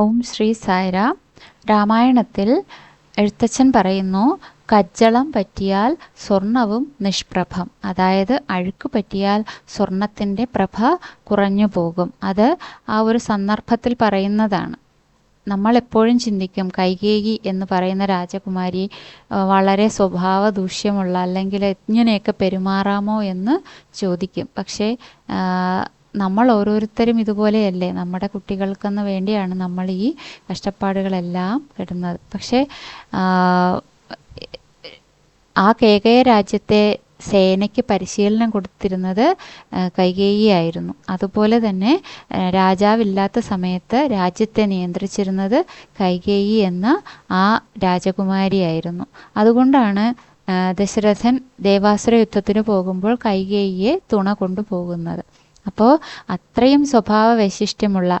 ഓം ശ്രീ സായിരാം. രാമായണത്തിൽ എഴുത്തച്ഛൻ പറയുന്നു കജ്ജളം പറ്റിയാൽ സ്വർണവും നിഷ്പ്രഭം. അതായത് അഴുക്ക് പറ്റിയാൽ സ്വർണത്തിന്റെ പ്രഭ കുറഞ്ഞു പോകും. അത് ആ ഒരു സന്ദർഭത്തിൽ പറയുന്നതാണ്. നമ്മൾ എപ്പോഴും ചിന്തിക്കും കൈകേകി എന്ന് പറയുന്ന രാജകുമാരി വളരെ സ്വഭാവ ദൂഷ്യമുള്ള അല്ലെങ്കിൽ ഇങ്ങനെയൊക്കെ പെരുമാറാമോ എന്ന് ചോദിക്കും. പക്ഷേ നമ്മൾ ഓരോരുത്തരും ഇതുപോലെയല്ലേ. നമ്മുടെ കുട്ടികൾക്കെന്ന് വേണ്ടിയാണ് നമ്മൾ ഈ കഷ്ടപ്പാടുകളെല്ലാം കിടുന്നത്. പക്ഷേ ആ, കേകയ രാജ്യത്തെ സേനയ്ക്ക് പരിശീലനം കൊടുത്തിരുന്നത് കൈകേയിയായിരുന്നു. അതുപോലെ തന്നെ രാജാവില്ലാത്ത സമയത്ത് രാജ്യത്തെ നിയന്ത്രിച്ചിരുന്നത് കൈകേയി എന്ന ആ രാജകുമാരിയായിരുന്നു. അതുകൊണ്ടാണ് ദശരഥൻ ദേവാസുര യുദ്ധത്തിന് പോകുമ്പോൾ കൈകേയിയെ തുണ കൊണ്ടുപോകുന്നത്. അപ്പോൾ അത്രയും സ്വഭാവ വൈശിഷ്ട്യമുള്ള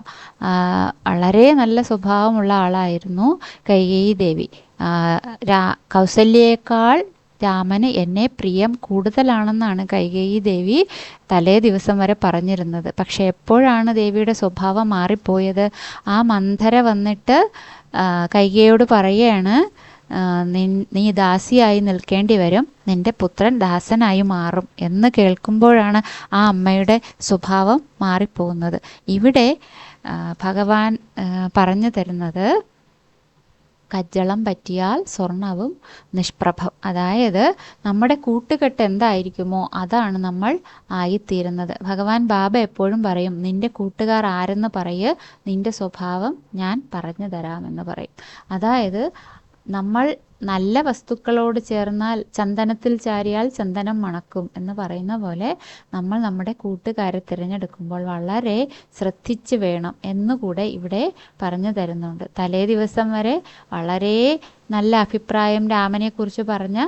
വളരെ നല്ല സ്വഭാവമുള്ള ആളായിരുന്നു കൈകേയി ദേവി രാ കൗസല്യേക്കാൾ രാമന് എന്നെ പ്രിയം കൂടുതലാണെന്നാണ് കൈകേയി ദേവി തലേ ദിവസം വരെ പറഞ്ഞിരുന്നത്. പക്ഷെ എപ്പോഴാണ് ദേവിയുടെ സ്വഭാവം മാറിപ്പോയത്? ആ മന്ധര വന്നിട്ട് കൈകേയോട് പറയുകയാണ് നീ ദാസിയായി നിൽക്കേണ്ടി വരും. നിന്റെ പുത്രൻ ദാസനായി മാറും എന്ന് കേൾക്കുമ്പോഴാണ് ആ അമ്മയുടെ സ്വഭാവം മാറിപ്പോകുന്നത്. ഇവിടെ ഭഗവാൻ പറഞ്ഞു തരുന്നത് കജ്ജളം പറ്റിയാൽ സ്വർണവും നിഷ്പ്രഭം. അതായത് നമ്മുടെ കൂട്ടുകെട്ട് എന്തായിരിക്കുമോ അതാണ് നമ്മൾ ആയിത്തീരുന്നത്. ഭഗവാൻ ബാബ എപ്പോഴും പറയും നിന്റെ കൂട്ടുകാർ ആരെന്ന് പറയ് നിന്റെ സ്വഭാവം ഞാൻ പറഞ്ഞു തരാമെന്ന് പറയും. അതായത് നമ്മൾ നല്ല വസ്തുക്കളോട് ചേർന്നാൽ ചന്ദനത്തിൽ ചാരിയാൽ ചന്ദനം മണക്കും എന്ന് പറയുന്ന പോലെ നമ്മൾ നമ്മുടെ കൂട്ടുകാരെ തിരഞ്ഞെടുക്കുമ്പോൾ വളരെ ശ്രദ്ധിച്ച് വേണം എന്നുകൂടെ ഇവിടെ പറഞ്ഞു തരുന്നുണ്ട്. തലേ ദിവസം വരെ വളരെ നല്ല അഭിപ്രായം രാമനെക്കുറിച്ച് പറഞ്ഞ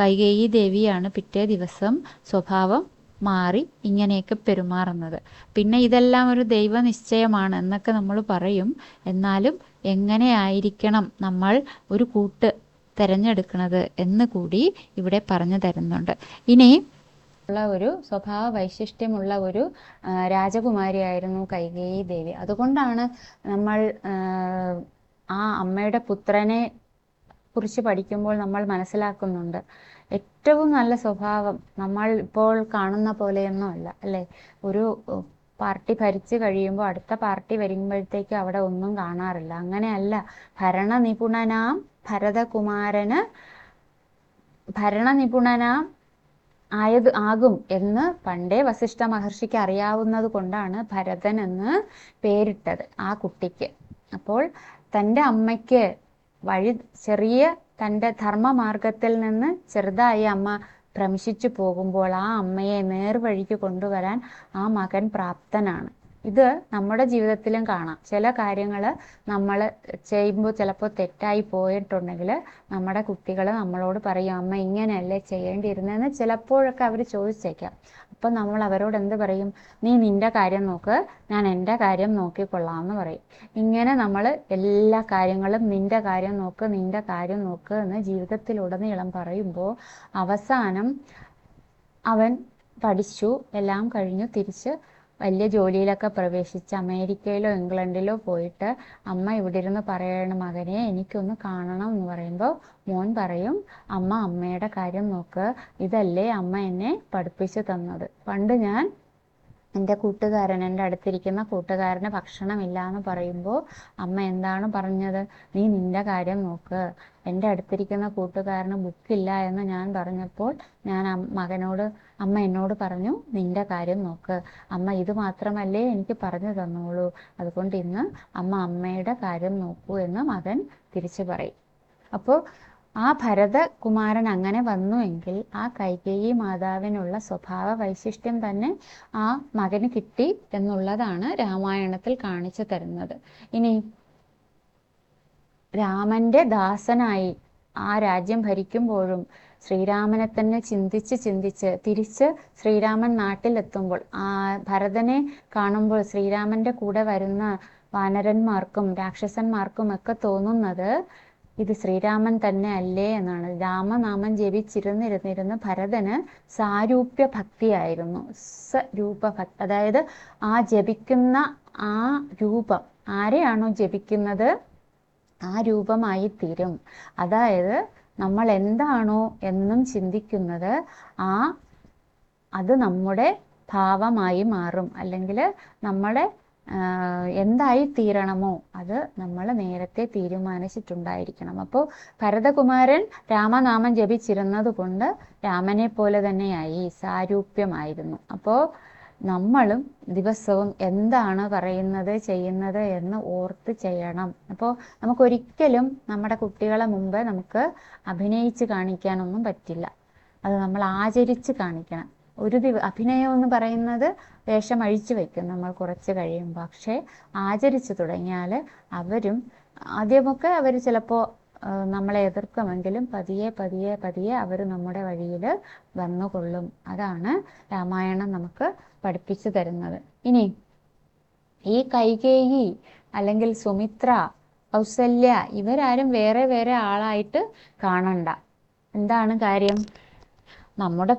കൈകേയി ദേവിയാണ് പിറ്റേ ദിവസം സ്വഭാവം മാറി ഇങ്ങനെയൊക്കെ പെരുമാറുന്നത്. പിന്നെ ഇതെല്ലാം ഒരു ദൈവനിശ്ചയമാണ് എന്നൊക്കെ നമ്മൾ പറയും. എന്നാലും എങ്ങനെയായിരിക്കണം നമ്മൾ ഒരു കൂട്ട് തിരഞ്ഞെടുക്കുന്നത് എന്ന് കൂടി ഇവിടെ പറഞ്ഞു തരുന്നുണ്ട്. ഇനി ഉള്ള ഒരു സ്വഭാവ വൈശിഷ്ട്യമുള്ള ഒരു രാജകുമാരിയായിരുന്നു കൈകേയി ദേവി. അതുകൊണ്ടാണ് നമ്മൾ ആ, അമ്മയുടെ പുത്രനെ കുറിച്ച് പഠിക്കുമ്പോൾ നമ്മൾ മനസ്സിലാക്കുന്നുണ്ട്. ഏറ്റവും നല്ല സ്വഭാവം നമ്മൾ ഇപ്പോൾ കാണുന്ന പോലെയൊന്നും അല്ല? അല്ലേ ഒരു പാർട്ടി ഭരിച്ചു കഴിയുമ്പോൾ അടുത്ത പാർട്ടി വരുമ്പോഴത്തേക്ക് അവിടെ ഒന്നും കാണാറില്ല. അങ്ങനെയല്ല. ഭരണ നിപുണനാം ഭരതകുമാരന് ഭരണ നിപുണനാം ആയത് ആകും എന്ന് പണ്ടേ വസിഷ്ഠ മഹർഷിക്ക് അറിയാവുന്നത് കൊണ്ടാണ് ഭരതൻ എന്ന് പേരിട്ടത് ആ കുട്ടിക്ക്. അപ്പോൾ തന്റെ അമ്മയ്ക്ക് വഴി ചെറിയ തന്റെ ധർമ്മമാർഗത്തിൽ നിന്ന് ചെറുതായി അമ്മ ഭ്രംശിച്ചു പോകുമ്പോൾ ആ അമ്മയെ നേർവഴിക്ക് കൊണ്ടുവരാൻ ആ മകൻ പ്രാപ്തനാണ്. ഇത് നമ്മുടെ ജീവിതത്തിലും കാണാം. ചില കാര്യങ്ങൾ നമ്മൾ ചെയ്യുമ്പോൾ ചിലപ്പോൾ തെറ്റായി പോയിട്ടുണ്ടെങ്കിൽ നമ്മുടെ കുട്ടികൾ നമ്മളോട് പറയും അമ്മ ഇങ്ങനെയല്ലേ ചെയ്യേണ്ടിയിരുന്നതെന്ന് ചിലപ്പോഴൊക്കെ അവർ ചോദിച്ചേക്കാം. അപ്പം നമ്മൾ അവരോട് എന്ത് പറയും? നീ നിന്റെ കാര്യം നോക്ക് ഞാൻ എന്റെ കാര്യം നോക്കിക്കൊള്ളാം എന്ന് പറയും. ഇങ്ങനെ നമ്മൾ എല്ലാ കാര്യങ്ങളും നിന്റെ കാര്യം നോക്ക് നിന്റെ കാര്യം നോക്ക് എന്ന് ജീവിതത്തിലുടനീളം പറയുമ്പോൾ അവസാനം അവൻ പഠിച്ചു എല്ലാം കഴിഞ്ഞു തിരിച്ച് വലിയ ജോലിയിലൊക്കെ പ്രവേശിച്ച് അമേരിക്കയിലോ ഇംഗ്ലണ്ടിലോ പോയിട്ട് അമ്മ ഇവിടെ ഇരുന്ന് പറയണ മകനെ എനിക്കൊന്ന് കാണണം എന്ന് പറയുമ്പോൾ മോൻ പറയും അമ്മ അമ്മയുടെ കാര്യം നോക്ക്. ഇതല്ലേ അമ്മ എന്നെ പഠിപ്പിച്ചു തന്നത്. പണ്ട് ഞാൻ എന്റെ കൂട്ടുകാരൻ എന്റെ അടുത്തിരിക്കുന്ന കൂട്ടുകാരന് ഭക്ഷണമില്ല എന്ന് പറയുമ്പോൾ അമ്മ എന്താണ് പറഞ്ഞത്? നീ നിന്റെ കാര്യം നോക്ക്. എന്റെ അടുത്തിരിക്കുന്ന കൂട്ടുകാരന് ബുക്കില്ല എന്ന് ഞാൻ പറഞ്ഞപ്പോൾ ഞാൻ മകനോട് അമ്മ എന്നോട് പറഞ്ഞു നിന്റെ കാര്യം നോക്ക്. അമ്മ ഇത് മാത്രമല്ലേ എനിക്ക് പറഞ്ഞു തന്നോളൂ. അതുകൊണ്ട് ഇന്ന് അമ്മ അമ്മയുടെ കാര്യം നോക്കൂ എന്ന് മകൻ തിരിച്ചു പറയും. അപ്പോൾ ആ ഭരതകുമാരൻ അങ്ങനെ വന്നുവെങ്കിൽ ആ കൈകേയി മാതാവിനുള്ള സ്വഭാവ വൈശിഷ്ട്യം തന്നെ ആ മകന് കിട്ടി എന്നുള്ളതാണ് രാമായണത്തിൽ കാണിച്ചു തരുന്നത്. ഇനി രാമന്റെ ദാസനായി ആ രാജ്യം ഭരിക്കുമ്പോഴും ശ്രീരാമനെ തന്നെ ചിന്തിച്ച് ചിന്തിച്ച് തിരിച്ച് ശ്രീരാമൻ നാട്ടിലെത്തുമ്പോൾ ആ ഭരതനെ കാണുമ്പോൾ ശ്രീരാമന്റെ കൂടെ വരുന്ന വാനരന്മാർക്കും രാക്ഷസന്മാർക്കും ഒക്കെ തോന്നുന്നത് ഇത് ശ്രീരാമൻ തന്നെ അല്ലേ എന്നാണ്. രാമനാമം ജപിച്ചിരുന്നിരുന്നിരുന്ന് ഭരതന് സാരൂപ്യ ഭക്തിയായിരുന്നു. സരൂപ ഭക്തി അതായത് ആ ജപിക്കുന്ന ആ രൂപം ആരെയാണോ ജപിക്കുന്നത്? ആ രൂപമായി തീരും. അതായത് നമ്മൾ എന്താണോ എന്നും ചിന്തിക്കുന്നത് ആ അത് നമ്മുടെ ഭാവമായി മാറും. അല്ലെങ്കിൽ നമ്മുടെ എന്തായി തീരണമോ അത് നമ്മൾ നേരത്തെ തീരുമാനിച്ചിട്ടുണ്ടായിരിക്കണം. അപ്പോൾ ഭരതകുമാരൻ രാമനാമം ജപിച്ചിരുന്നത് കൊണ്ട് രാമനെ പോലെ തന്നെയായി സാരൂപ്യമായിരുന്നു. അപ്പോൾ നമ്മളും ദിവസവും എന്താണ് പറയുന്നത് ചെയ്യുന്നത് എന്ന് ഓർത്ത് ചെയ്യണം. അപ്പോൾ നമുക്കൊരിക്കലും നമ്മുടെ കുട്ടികളെ മുമ്പ് നമുക്ക് അഭിനയിച്ച് കാണിക്കാനൊന്നും പറ്റില്ല. അത് നമ്മൾ ആചരിച്ച് കാണിക്കണം. ഒരു ദിവ അഭിനയം എന്ന് പറയുന്നത് വേഷം അഴിച്ചു വെക്കും നമ്മൾ കുറച്ച് കഴിയുമ്പോൾ പക്ഷേ ആചരിച്ചു തുടങ്ങിയാൽ അവരും ആദ്യമൊക്കെ അവർ ചിലപ്പോൾ നമ്മളെ എതിർക്കുമെങ്കിലും പതിയെ പതിയെ പതിയെ അവർ നമ്മുടെ വഴിയിൽ വന്നുകൊള്ളും. അതാണ് രാമായണം നമുക്ക് പഠിപ്പിച്ചു തരുന്നത്. ഇനി ഈ കൈകേയി അല്ലെങ്കിൽ സുമിത്ര കൗസല്യ ഇവരാരും വേറെ വേറെ ആളായിട്ട് കാണണ്ട. എന്താണ് കാര്യം? നമ്മുടെ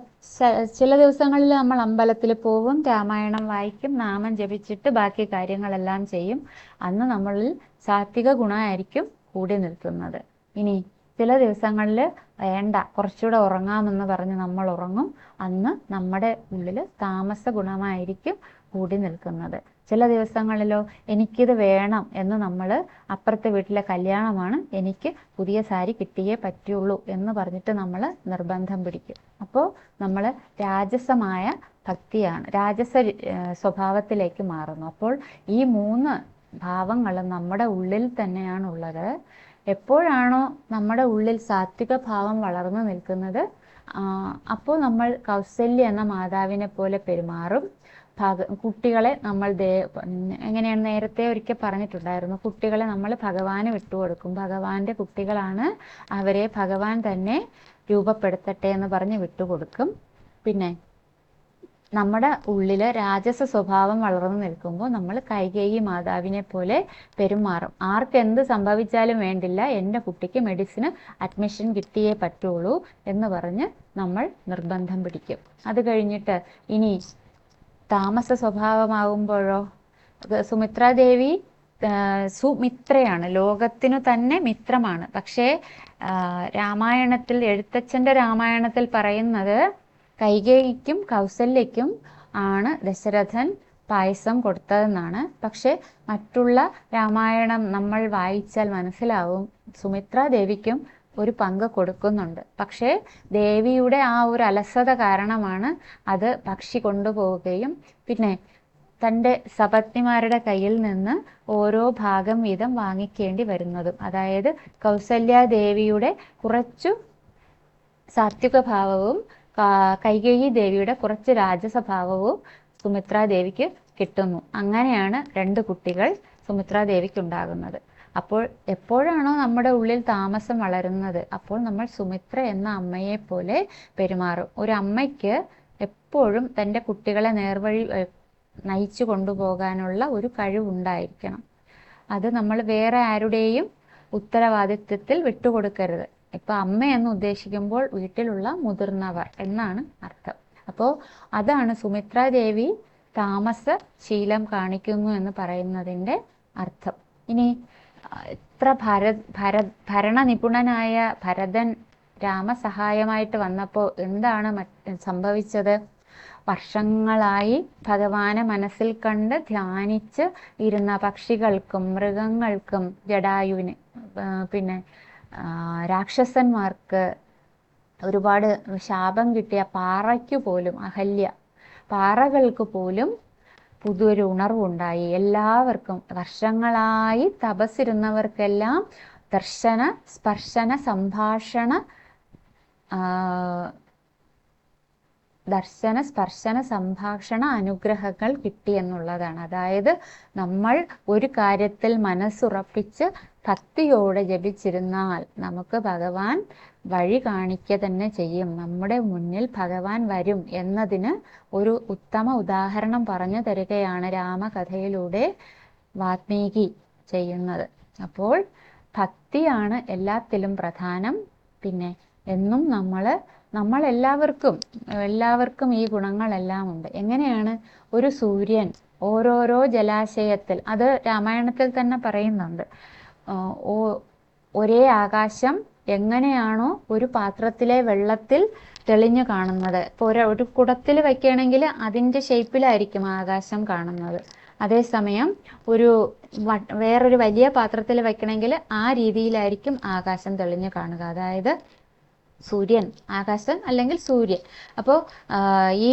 ചില ദിവസങ്ങളിൽ നമ്മൾ അമ്പലത്തിൽ പോവും രാമായണം വായിക്കും നാമം ജപിച്ചിട്ട് ബാക്കി കാര്യങ്ങളെല്ലാം ചെയ്യും. അന്ന് നമ്മളിൽ സാത്വിക ഗുണമായിരിക്കും കൂടി നിൽക്കുന്നത്. ഇനി ചില ദിവസങ്ങളിൽ വേണ്ട കുറച്ചുകൂടെ ഉറങ്ങാമെന്ന് പറഞ്ഞ് നമ്മൾ ഉറങ്ങും. അന്ന് നമ്മുടെ ഉള്ളിൽ താമസ ഗുണമായിരിക്കും കൂടി നിൽക്കുന്നത്. ചില ദിവസങ്ങളിലോ എനിക്കിത് വേണം എന്ന് നമ്മൾ അപ്പുറത്തെ വീട്ടിലെ കല്യാണമാണ് എനിക്ക് പുതിയ സാരി കിട്ടിയേ പറ്റുള്ളൂ എന്ന് പറഞ്ഞിട്ട് നമ്മൾ നിർബന്ധം പിടിക്കും. അപ്പോൾ നമ്മൾ രാജസമായ ഭക്തിയാണ് രാജസ സ്വഭാവത്തിലേക്ക് മാറുന്നു. അപ്പോൾ ഈ മൂന്ന് ഭാവങ്ങളും നമ്മുടെ ഉള്ളിൽ തന്നെയാണുള്ളത്. എപ്പോഴാണോ നമ്മുടെ ഉള്ളിൽ സാത്വിക ഭാവം വളർന്നു നിൽക്കുന്നത് അപ്പോൾ നമ്മൾ കൗസല്യ എന്ന മാതാവിനെ പോലെ പെരുമാറും. ഭഗ കുട്ടികളെ നമ്മൾ ദേ എങ്ങനെയാണ് നേരത്തെ ഒരിക്കൽ പറഞ്ഞിട്ടുണ്ടായിരുന്നു കുട്ടികളെ നമ്മൾ ഭഗവാന് വിട്ടുകൊടുക്കും ഭഗവാന്റെ കുട്ടികളാണ് അവരെ ഭഗവാൻ തന്നെ രൂപപ്പെടുത്തട്ടെ എന്ന് പറഞ്ഞ് വിട്ടുകൊടുക്കും. പിന്നെ നമ്മുടെ ഉള്ളിൽ രാജസ സ്വഭാവം വളർന്നു നിൽക്കുമ്പോൾ നമ്മൾ കൈകേയി മാതാവിനെ പോലെ പെരുമാറും. ആർക്ക് എന്ത് സംഭവിച്ചാലും വേണ്ടില്ല എന്റെ കുട്ടിക്ക് മെഡിസിന് അഡ്മിഷൻ കിട്ടിയേ പറ്റുള്ളൂ എന്ന് പറഞ്ഞ് നമ്മൾ നിർബന്ധം പിടിക്കും. അത് കഴിഞ്ഞിട്ട് ഇനി താമസ സ്വഭാവമാകുമ്പോഴോ? സുമിത്രാദേവി സുമിത്രയാണ്. ലോകത്തിനു തന്നെ മിത്രമാണ്. പക്ഷേ രാമായണത്തിൽ എഴുത്തച്ഛന്റെ രാമായണത്തിൽ പറയുന്നത് കൈകേയിക്കും കൗസല്യയ്ക്കും ആണ് ദശരഥൻ പായസം കൊടുത്തതെന്നാണ്. പക്ഷെ മറ്റുള്ള രാമായണം നമ്മൾ വായിച്ചാൽ മനസ്സിലാവും. സുമിത്ര ദേവിക്കും ഒരു പങ്ക് കൊടുക്കുന്നുണ്ട്. പക്ഷേ ദേവിയുടെ ആ ഒരു അലസത കാരണമാണ് അത് പക്ഷി കൊണ്ടുപോവുകയും പിന്നെ തന്റെ സപത്നിമാരുടെ കയ്യിൽ നിന്ന് ഓരോ ഭാഗം വീതം വാങ്ങിക്കേണ്ടി വരുന്നതും. അതായത് കൗസല്യാദേവിയുടെ കുറച്ചു സാത്വിക ഭാവവും കൈകേയി ദേവിയുടെ കുറച്ച് രാജസ്വഭാവവും സുമിത്രാദേവിക്ക് കിട്ടുന്നു. അങ്ങനെയാണ് രണ്ട് കുട്ടികൾ സുമിത്രാദേവിക്ക് ഉണ്ടാകുന്നത്. അപ്പോൾ എപ്പോഴാണോ നമ്മുടെ ഉള്ളിൽ താമസം വളരുന്നത് അപ്പോൾ നമ്മൾ സുമിത്ര എന്ന അമ്മയെ പോലെ പെരുമാറും. ഒരു അമ്മയ്ക്ക് എപ്പോഴും തന്റെ കുട്ടികളെ നേർവഴി നയിച്ചു കൊണ്ടുപോകാനുള്ള ഒരു കഴിവുണ്ടായിരിക്കണം. അത് നമ്മൾ വേറെ ആരുടെയും ഉത്തരവാദിത്വത്തിൽ വിട്ടുകൊടുക്കരുത്. ഇപ്പൊ അമ്മ എന്ന് ഉദ്ദേശിക്കുമ്പോൾ വീട്ടിലുള്ള മുതിർന്നവർ എന്നാണ് അർത്ഥം. അപ്പോൾ അതാണ് സുമിത്ര ദേവി താമസ ശീലം കാണിക്കുന്നു എന്ന് പറയുന്നതിന്റെ അർത്ഥം. ഇനി ഇത്ര ഭര ഭര ഭരണ നിപുണനായ ഭരതൻ രാമസഹായമായിട്ട് വന്നപ്പോൾ എന്താണ് സംഭവിച്ചത്? വർഷങ്ങളായി ഭഗവാനെ മനസ്സിൽ കണ്ട് ധ്യാനിച്ച് ഇരുന്ന പക്ഷികൾക്കും മൃഗങ്ങൾക്കും ജടായുവിന് പിന്നെ രാക്ഷസന്മാർക്ക് ഒരുപാട് ശാപം കിട്ടിയ പാറയ്ക്ക് പോലും അഹല്യ. പാറകൾക്ക് പോലും പുതിയൊരു ഉണർവുണ്ടായി. എല്ലാവർക്കും വർഷങ്ങളായി തപസ്സിരുന്നവർക്കെല്ലാം ദർശന സ്പർശന സംഭാഷണ ദർശന സ്പർശന സംഭാഷണ അനുഗ്രഹങ്ങൾ കിട്ടി എന്നുള്ളതാണ്. അതായത് നമ്മൾ ഒരു കാര്യത്തിൽ മനസ്സുറപ്പിച്ച് ഭക്തിയോടെ ജപിച്ചിരുന്നാൽ നമുക്ക് ഭഗവാൻ വഴി കാണിക്ക തന്നെ ചെയ്യും. നമ്മുടെ മുന്നിൽ ഭഗവാൻ വരും എന്നതിന് ഒരു ഉത്തമ ഉദാഹരണം പറഞ്ഞു തരികയാണ് രാമകഥയിലൂടെ വാത്മീകി ചെയ്യുന്നത്. അപ്പോൾ ഭക്തിയാണ് എല്ലാത്തിലും പ്രധാനം. പിന്നെ എന്നും നമ്മൾ നമ്മൾ എല്ലാവർക്കും എല്ലാവർക്കും ഈ ഗുണങ്ങളെല്ലാം ഉണ്ട്. എങ്ങനെയാണ്? ഒരു സൂര്യൻ ഓരോരോ ജലാശയത്തിൽ അത് രാമായണത്തിൽ തന്നെ പറയുന്നുണ്ട്. ഒരേ ആകാശം എങ്ങനെയാണോ ഒരു പാത്രത്തിലെ വെള്ളത്തിൽ തെളിഞ്ഞു കാണുന്നത്. ഇപ്പോൾ ഒരു കുടത്തിൽ വയ്ക്കുകയാണെങ്കിൽ അതിന്റെ ഷേപ്പിലായിരിക്കും ആകാശം കാണുന്നത്. അതേസമയം ഒരു വേറൊരു വലിയ പാത്രത്തിൽ വയ്ക്കണമെങ്കിൽ ആ രീതിയിലായിരിക്കും ആകാശം തെളിഞ്ഞു കാണുക. അതായത് സൂര്യൻ ആകാശം അല്ലെങ്കിൽ സൂര്യൻ. അപ്പോൾ ഈ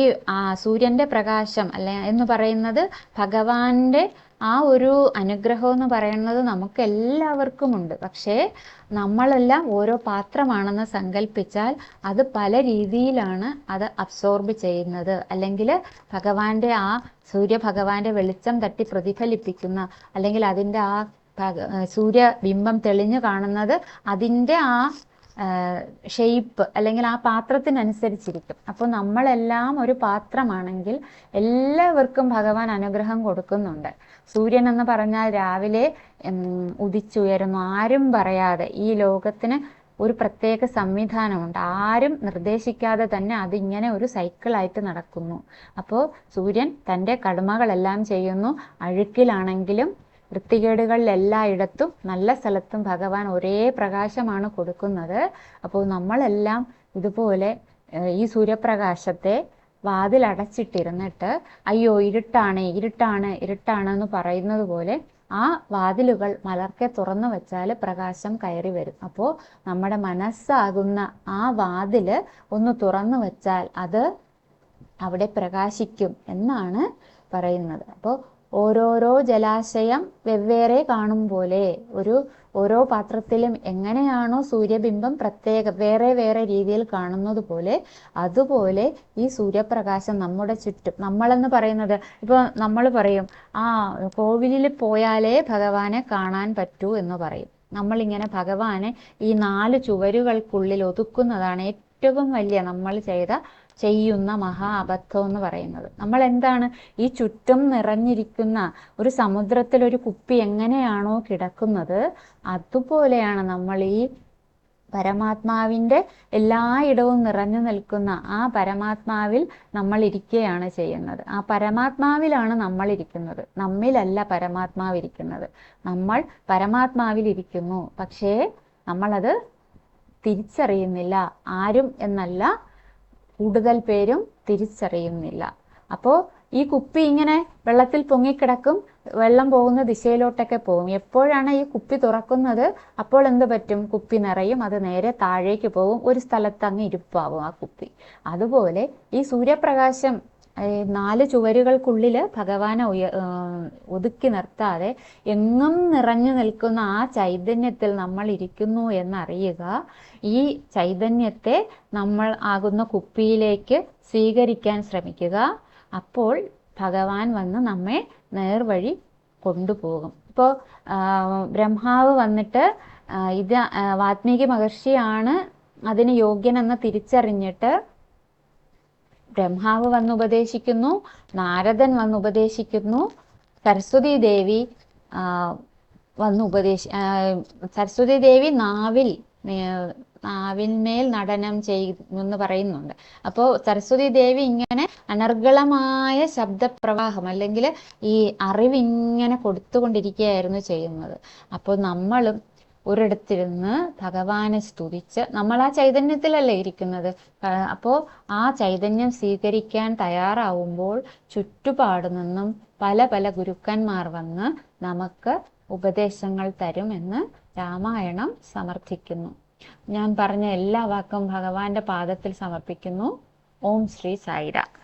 സൂര്യന്റെ പ്രകാശം അല്ലെ എന്ന് പറയുന്നത് ഭഗവാന്റെ ആ ഒരു അനുഗ്രഹം എന്ന് പറയുന്നത് നമുക്ക് എല്ലാവർക്കും ഉണ്ട് പക്ഷേ നമ്മളെല്ലാം ഓരോ പാത്രമാണെന്ന് സങ്കല്പിച്ചാൽ അത് പല രീതിയിലാണ് അത് അബ്സോർബ് ചെയ്യുന്നത്. അല്ലെങ്കിൽ ഭഗവാന്റെ ആ സൂര്യഭഗവാന്റെ വെളിച്ചം തട്ടി പ്രതിഫലിപ്പിക്കുന്ന അല്ലെങ്കിൽ അതിന്റെ ആ സൂര്യബിംബം തെളിഞ്ഞു കാണുന്നത് അതിന്റെ ആ ഷെയ്പ്പ് അല്ലെങ്കിൽ ആ പാത്രത്തിനനുസരിച്ചിരിക്കും. അപ്പോൾ നമ്മളെല്ലാം ഒരു പാത്രമാണെങ്കിൽ എല്ലാവർക്കും ഭഗവാൻ അനുഗ്രഹം കൊടുക്കുന്നുണ്ട്. സൂര്യൻ എന്ന് പറഞ്ഞാൽ രാവിലെ ഉദിച്ചുയരുന്നു. ആരും പറയാതെ ഈ ലോകത്തിന് ഒരു പ്രത്യേക സംവിധാനമുണ്ട്. ആരും നിർദ്ദേശിക്കാതെ തന്നെ അതിങ്ങനെ ഒരു സൈക്കിളായിട്ട് നടക്കുന്നു. അപ്പോൾ സൂര്യൻ തന്റെ കടമകളെല്ലാം ചെയ്യുന്നു. അഴുക്കിലാണെങ്കിലും വൃത്തികേടുകളിൽ എല്ലായിടത്തും നല്ല സ്ഥലത്തും ഭഗവാൻ ഒരേ പ്രകാശമാണ് കൊടുക്കുന്നത്. അപ്പോൾ നമ്മളെല്ലാം ഇതുപോലെ ഈ സൂര്യപ്രകാശത്തെ വാതിലടച്ചിട്ടിരുന്നിട്ട് അയ്യോ ഇരുട്ടാണ് ഇരുട്ടാണ് ഇരുട്ടാണ് എന്ന് പറയുന്നത് പോലെ ആ വാതിലുകൾ മലർക്കെ തുറന്നു വെച്ചാൽ പ്രകാശം കയറി വരും. അപ്പോൾ നമ്മുടെ മനസ്സാകുന്ന ആ വാതിൽ ഒന്ന് തുറന്നു വെച്ചാൽ അത് അവിടെ പ്രകാശിക്കും എന്നാണ് പറയുന്നത്. അപ്പോൾ ഓരോരോ ജലാശയം വെവ്വേറെ കാണും പോലെ. ഒരു ഓരോ പാത്രത്തിലും എങ്ങനെയാണോ സൂര്യബിംബം പ്രത്യേക വേറെ വേറെ രീതിയിൽ കാണുന്നത് പോലെ അതുപോലെ ഈ സൂര്യപ്രകാശം നമ്മുടെ ചുറ്റും നമ്മളെന്ന് പറയുന്നത് ഇപ്പോൾ നമ്മൾ പറയും ആ കോവിലിൽ പോയാലേ ഭഗവാനെ കാണാൻ പറ്റൂ എന്ന് പറയും. നമ്മളിങ്ങനെ ഭഗവാനെ ഈ നാല് ചുവരുകൾക്കുള്ളിൽ ഒതുക്കുന്നതാണ് ഏറ്റവും വലിയ നമ്മൾ ചെയ്ത ചെയ്യുന്ന മഹാ അബദ്ധം എന്ന് പറയുന്നത്. നമ്മൾ എന്താണ് ഈ ചുറ്റും നിറഞ്ഞിരിക്കുന്ന ഒരു സമുദ്രത്തിൽ ഒരു കുപ്പി എങ്ങനെയാണോ കിടക്കുന്നത് അതുപോലെയാണ് നമ്മൾ ഈ പരമാത്മാവിന്റെ എല്ലായിടവും നിറഞ്ഞു നിൽക്കുന്ന ആ പരമാത്മാവിൽ നമ്മൾ ഇരിക്കുകയാണ് ചെയ്യുന്നത്. ആ പരമാത്മാവിലാണ് നമ്മൾ ഇരിക്കുന്നത് നമ്മിലല്ല പരമാത്മാവ് ഇരിക്കുന്നത് നമ്മൾ പരമാത്മാവിൽ ഇരിക്കുന്നു പക്ഷേ നമ്മളത് തിരിച്ചറിയുന്നില്ല. ആരും എന്നല്ല കൂടുതൽ പേരും തിരിച്ചറിയുന്നില്ല. അപ്പോൾ ഈ കുപ്പി ഇങ്ങനെ വെള്ളത്തിൽ പൊങ്ങിക്കിടക്കും വെള്ളം പോകുന്ന ദിശയിലോട്ടൊക്കെ പോകും. എപ്പോഴാണ് ഈ കുപ്പി തുറക്കുന്നത് അപ്പോൾ എന്ത് പറ്റും? കുപ്പി നിറയും അത് നേരെ താഴേക്ക് പോകും ഒരു സ്ഥലത്ത് അങ്ങ് ഇരുപ്പാവും ആ കുപ്പി. അതുപോലെ ഈ സൂര്യപ്രകാശം നാല് ചുവരുകൾക്കുള്ളിൽ ഭഗവാനെ ഉയ ഒതുക്കി നിർത്താതെ എങ്ങും നിറഞ്ഞു നിൽക്കുന്ന ആ ചൈതന്യത്തിൽ നമ്മൾ ഇരിക്കുന്നു എന്നറിയുക. ഈ ചൈതന്യത്തെ നമ്മൾ ആകുന്ന കുപ്പിയിലേക്ക് സ്വീകരിക്കാൻ ശ്രമിക്കുക. അപ്പോൾ ഭഗവാൻ വന്ന് നമ്മെ നേർവഴി കൊണ്ടുപോകും. ഇപ്പോൾ ബ്രഹ്മാവ് വന്നിട്ട് ഇത് വാത്മീകി മഹർഷിയാണ് അതിന് യോഗ്യനെന്ന് തിരിച്ചറിഞ്ഞിട്ട് ബ്രഹ്മാവ് വന്ന് ഉപദേശിക്കുന്നു നാരദൻ വന്ന് ഉപദേശിക്കുന്നു സരസ്വതി ദേവി വന്ന് ഉപദേശി സരസ്വതി ദേവി നാവിൽ നാവിന്മേൽ നടനം ചെയ്യുമെന്ന് പറയുന്നുണ്ട്. അപ്പോൾ സരസ്വതി ദേവി ഇങ്ങനെ അനർഗളമായ ശബ്ദപ്രവാഹം അല്ലെങ്കിൽ ഈ അറിവിങ്ങനെ കൊടുത്തുകൊണ്ടിരിക്കുകയായിരുന്നു ചെയ്യുന്നത്. അപ്പോൾ നമ്മളും ഒരിടത്തിരുന്ന് ഭഗവാനെ സ്തുതിച്ച് നമ്മൾ ആ ചൈതന്യത്തിലല്ലേ ഇരിക്കുന്നത്. അപ്പോൾ ആ ചൈതന്യം സ്വീകരിക്കാൻ തയ്യാറാവുമ്പോൾ ചുറ്റുപാടു നിന്നും പല പല ഗുരുക്കന്മാർ വന്ന് നമുക്ക് ഉപദേശങ്ങൾ തരുമെന്ന് രാമായണം സമർത്ഥിക്കുന്നു. ഞാൻ പറഞ്ഞ എല്ലാ വാക്കും ഭഗവാന്റെ പാദത്തിൽ സമർപ്പിക്കുന്നു. ഓം ശ്രീ സായിരാം.